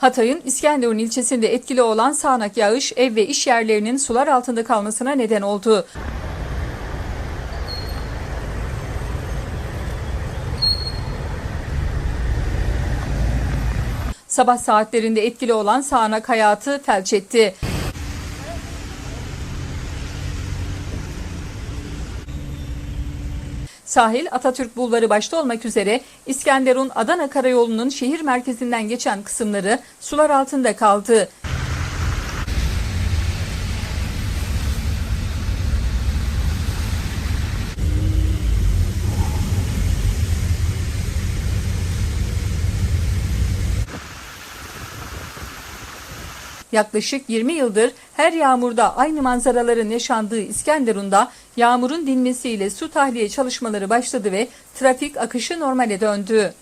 Hatay'ın İskenderun ilçesinde etkili olan sağanak yağış ev ve iş yerlerinin sular altında kalmasına neden oldu. Sabah saatlerinde etkili olan sağanak hayatı felç etti. Sahil Atatürk Bulvarı başta olmak üzere İskenderun Adana Karayolu'nun şehir merkezinden geçen kısımları sular altında kaldı. Yaklaşık 20 yıldır her yağmurda aynı manzaraların yaşandığı İskenderun'da yağmurun dinmesiyle su tahliye çalışmaları başladı ve trafik akışı normale döndü.